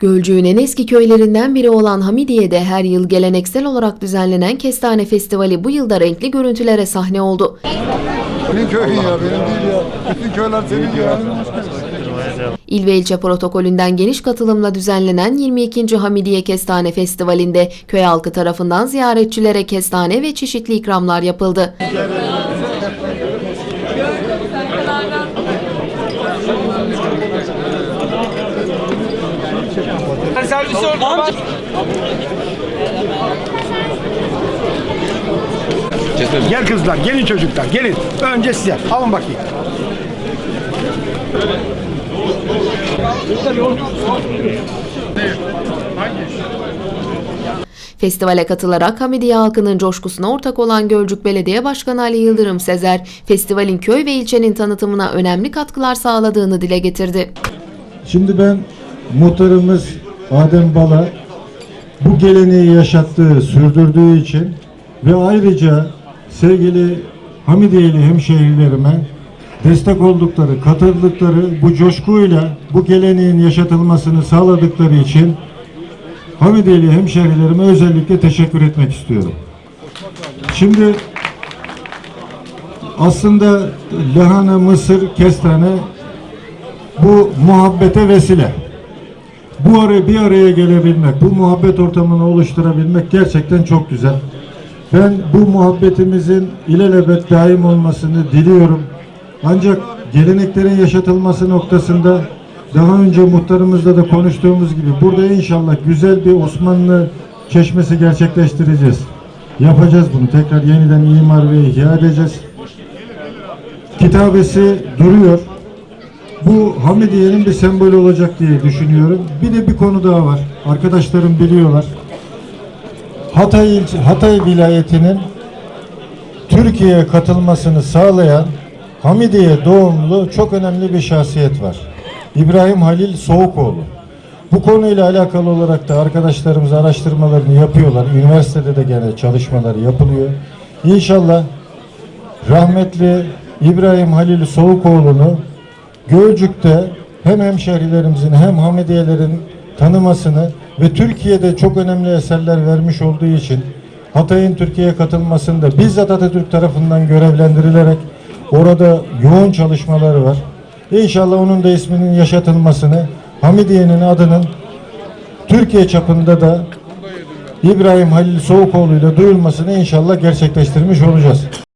Gölcük'ün en eski köylerinden biri olan Hamidiye'de her yıl geleneksel olarak düzenlenen Kestane Festivali bu yılda renkli görüntülere sahne oldu. Senin köyün ya benim değil ya. Bütün köyler senin ya. İl ve ilçe protokolünden geniş katılımla düzenlenen 22. Hamidiye Kestane Festivali'nde köy halkı tarafından ziyaretçilere kestane ve çeşitli ikramlar yapıldı. Servisi orada. Gel kızlar, gelin çocuklar, gelin. Önce size. Alın bakayım. Festivale katılarak Hamidiye halkının coşkusuna ortak olan Gölcük Belediye Başkanı Ali Yıldırım Sezer, festivalin köy ve ilçenin tanıtımına önemli katkılar sağladığını dile getirdi. Şimdi ben muhtarımız Adem Bala bu geleneği yaşattığı, sürdürdüğü için ve ayrıca sevgili Hamidiyeli hemşehrilerime destek oldukları, katıldıkları bu coşkuyla bu geleneğin yaşatılmasını sağladıkları için Hamidiyeli hemşehrilerime özellikle teşekkür etmek istiyorum. Şimdi aslında lahana, mısır, kestane bu muhabbete vesile. Bu araya bir araya gelebilmek, bu muhabbet ortamını oluşturabilmek gerçekten çok güzel. Ben bu muhabbetimizin ilelebet daim olmasını diliyorum. Ancak geleneklerin yaşatılması noktasında daha önce muhtarımızla da konuştuğumuz gibi burada inşallah güzel bir Osmanlı çeşmesi gerçekleştireceğiz. Yapacağız bunu. Tekrar yeniden imar ve ihya edeceğiz. Kitabesi duruyor bu Hamidiye'nin bir sembolü olacak diye düşünüyorum. Bir de bir konu daha var. Arkadaşlarım biliyorlar. Hatay, ilçe- Hatay vilayetinin Türkiye'ye katılmasını sağlayan Hamidiye doğumlu çok önemli bir şahsiyet var. İbrahim Halil Soğukoğlu. Bu konuyla alakalı olarak da arkadaşlarımız araştırmalarını yapıyorlar. Üniversitede de gene çalışmaları yapılıyor. İnşallah rahmetli İbrahim Halil Soğukoğlu'nu Gölcük'te hem hemşehrilerimizin hem Hamidiyelerin tanımasını ve Türkiye'de çok önemli eserler vermiş olduğu için Hatay'ın Türkiye'ye katılmasında bizzat Atatürk tarafından görevlendirilerek orada yoğun çalışmaları var. İnşallah onun da isminin yaşatılmasını Hamidiye'nin adının Türkiye çapında da İbrahim Halil Soğukoğlu ile duyulmasını inşallah gerçekleştirmiş olacağız.